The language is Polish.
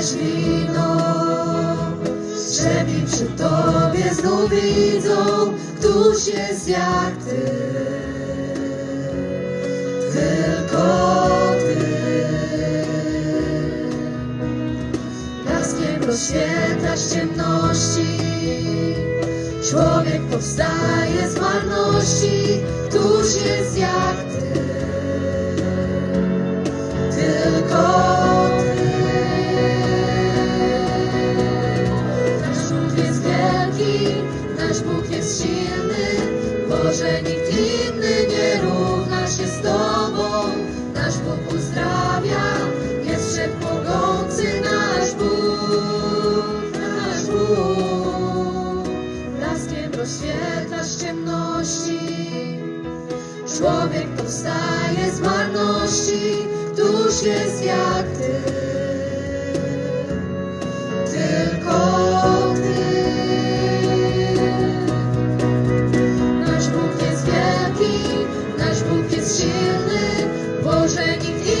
też wino. Przy Tobie znów widzą, któż jest jak Ty. Tylko Ty. Blaskiem rozświetlasz ciemności, człowiek powstaje z marności, nasz Bóg jest silny, Boże nikt inny nie równa się z Tobą. Nasz Bóg uzdrawia, jest wszechmogący nasz Bóg, nasz Bóg. Blaskiem rozświetlasz ciemności, człowiek powstaje z marności, Boże, nikt nie